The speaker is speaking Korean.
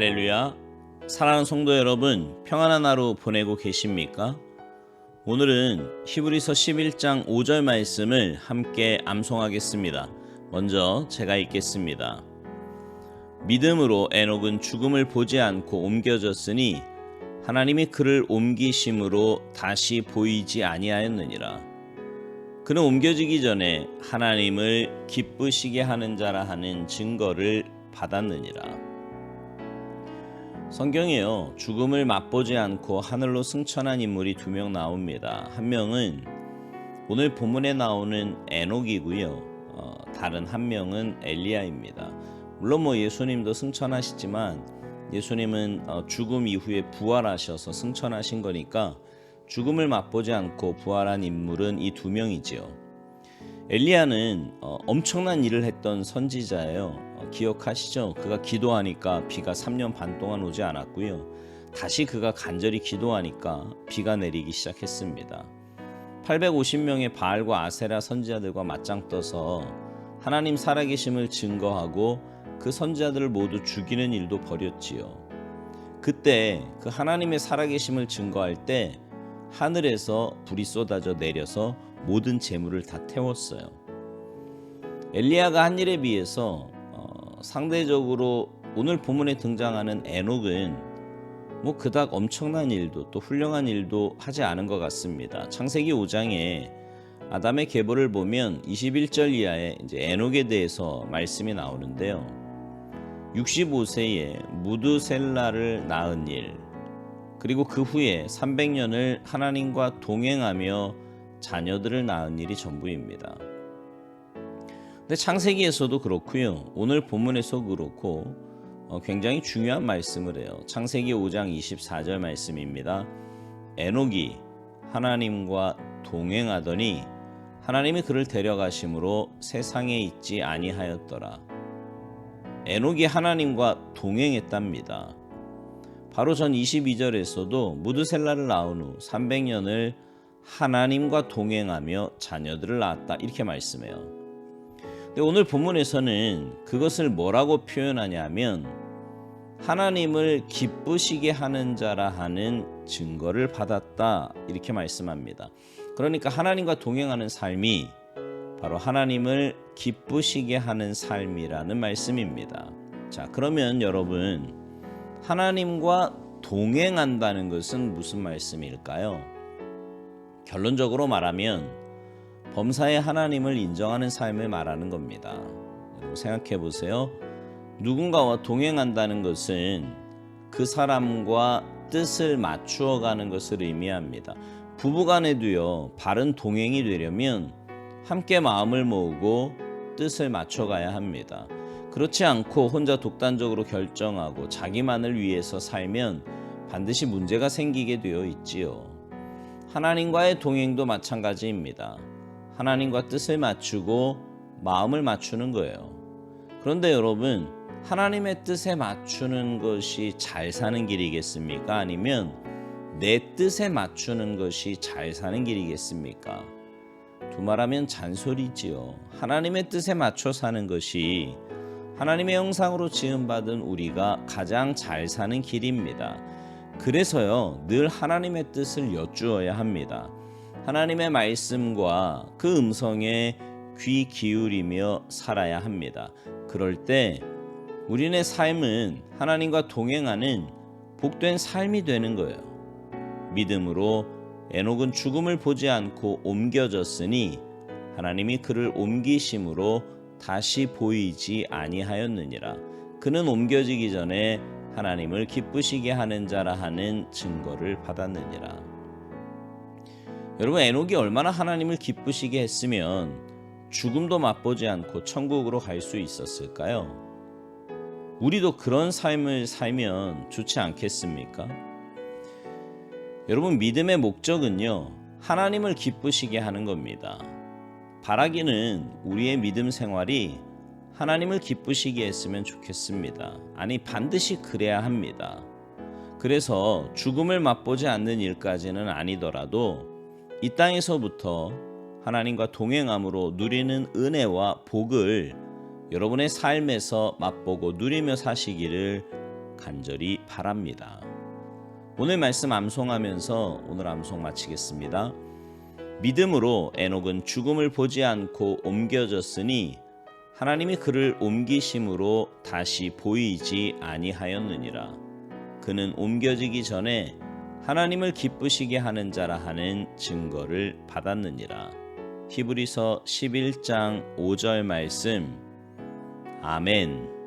할렐루야. 사랑하는 성도 여러분, 평안한 하루 보내고 계십니까? 오늘은 히브리서 11장 5절 말씀을 함께 암송하겠습니다. 먼저 제가 읽겠습니다. 믿음으로 에녹은 죽음을 보지 않고 옮겨졌으니 하나님이 그를 옮기심으로 다시 보이지 아니하였느니라. 그는 옮겨지기 전에 하나님을 기쁘시게 하는 자라 하는 증거를 받았느니라. 성경에요. 죽음을 맛보지 않고 하늘로 승천한 인물이 두 명 나옵니다. 한 명은 오늘 본문에 나오는 에녹이고요. 어, 다른 한 명은 엘리야입니다. 물론 뭐 예수님도 승천하시지만 예수님은 어, 죽음 이후에 부활하셔서 승천하신 거니까 죽음을 맛보지 않고 부활한 인물은 이 두 명이지요. 엘리야는 어, 엄청난 일을 했던 선지자예요. 어, 기억하시죠? 그가 기도하니까 비가 3년 반 동안 오지 않았고요. 다시 그가 간절히 기도하니까 비가 내리기 시작했습니다. 850명의 바알과 아세라 선지자들과 맞짱 떠서 하나님 살아계심을 증거하고 그 선지자들을 모두 죽이는 일도 벌였지요. 그때 그 하나님의 살아계심을 증거할 때 하늘에서 불이 쏟아져 내려서 모든 재물을 다 태웠어요. 엘리야가 한 일에 비해서 어, 상대적으로 오늘 본문에 등장하는 에녹은 뭐 그닥 엄청난 일도 또 훌륭한 일도 하지 않은 것 같습니다. 창세기 5장에 아담의 계보를 보면 21절 이하에 이제 에녹에 대해서 말씀이 나오는데요. 65세에 무드셀라를 낳은 일 그리고 그 후에 300년을 하나님과 동행하며 자녀들을 낳은 일이 전부입니다. 근데 창세기에서도 그렇고요. 오늘 본문에서 그렇고 어, 굉장히 중요한 말씀을 해요. 창세기 5장 24절 말씀입니다. 에녹이 하나님과 동행하더니 하나님이 그를 데려가심으로 세상에 있지 아니하였더라. 에녹이 하나님과 동행했답니다. 바로 전 22절에서도 무드셀라를 낳은 후 300년을 하나님과 동행하며 자녀들을 낳았다 이렇게 말씀해요. 근데 오늘 본문에서는 그것을 뭐라고 표현하냐면 하나님을 기쁘시게 하는 자라 하는 증거를 받았다 이렇게 말씀합니다. 그러니까 하나님과 동행하는 삶이 바로 하나님을 기쁘시게 하는 삶이라는 말씀입니다. 자, 그러면 여러분 하나님과 동행한다는 것은 무슨 말씀일까요? 결론적으로 말하면 범사의 하나님을 인정하는 삶을 말하는 겁니다. 생각해 보세요. 누군가와 동행한다는 것은 그 사람과 뜻을 맞추어 가는 것을 의미합니다. 부부간에도요, 바른 동행이 되려면 함께 마음을 모으고 뜻을 맞춰 가야 합니다. 그렇지 않고 혼자 독단적으로 결정하고 자기만을 위해서 살면 반드시 문제가 생기게 되어 있지요. 하나님과의 동행도 마찬가지입니다. 하나님과 뜻을 맞추고 마음을 맞추는 거예요. 그런데 여러분, 하나님의 뜻에 맞추는 것이 잘 사는 길이겠습니까? 아니면 내 뜻에 맞추는 것이 잘 사는 길이겠습니까? 두말하면 잔소리지요. 하나님의 뜻에 맞춰 사는 것이 하나님의 형상으로 지음받은 우리가 가장 잘 사는 길입니다. 그래서요, 늘 하나님의 뜻을 여쭈어야 합니다. 하나님의 말씀과 그 음성에 귀 기울이며 살아야 합니다. 그럴 때 우리네 삶은 하나님과 동행하는 복된 삶이 되는 거예요. 믿음으로 에녹은 죽음을 보지 않고 옮겨졌으니 하나님이 그를 옮기심으로 다시 보이지 아니하였느니라. 그는 옮겨지기 전에 하나님을 기쁘시게 하는 자라 하는 증거를 받았느니라. 여러분 에녹이 얼마나 하나님을 기쁘시게 했으면 죽음도 맛보지 않고 천국으로 갈 수 있었을까요? 우리도 그런 삶을 살면 좋지 않겠습니까? 여러분 믿음의 목적은요 하나님을 기쁘시게 하는 겁니다. 바라기는 우리의 믿음 생활이 하나님을 기쁘시게 했으면 좋겠습니다. 아니, 반드시 그래야 합니다. 그래서 죽음을 맛보지 않는 일까지는 아니더라도 이 땅에서부터 하나님과 동행함으로 누리는 은혜와 복을 여러분의 삶에서 맛보고 누리며 사시기를 간절히 바랍니다. 오늘 말씀 암송하면서 오늘 암송 마치겠습니다. 믿음으로 에녹은 죽음을 보지 않고 옮겨졌으니 하나님이 그를 옮기심으로 다시 보이지 아니하였느니라. 그는 옮겨지기 전에 하나님을 기쁘시게 하는 자라 하는 증거를 받았느니라. 히브리서 11장 5절 말씀. 아멘.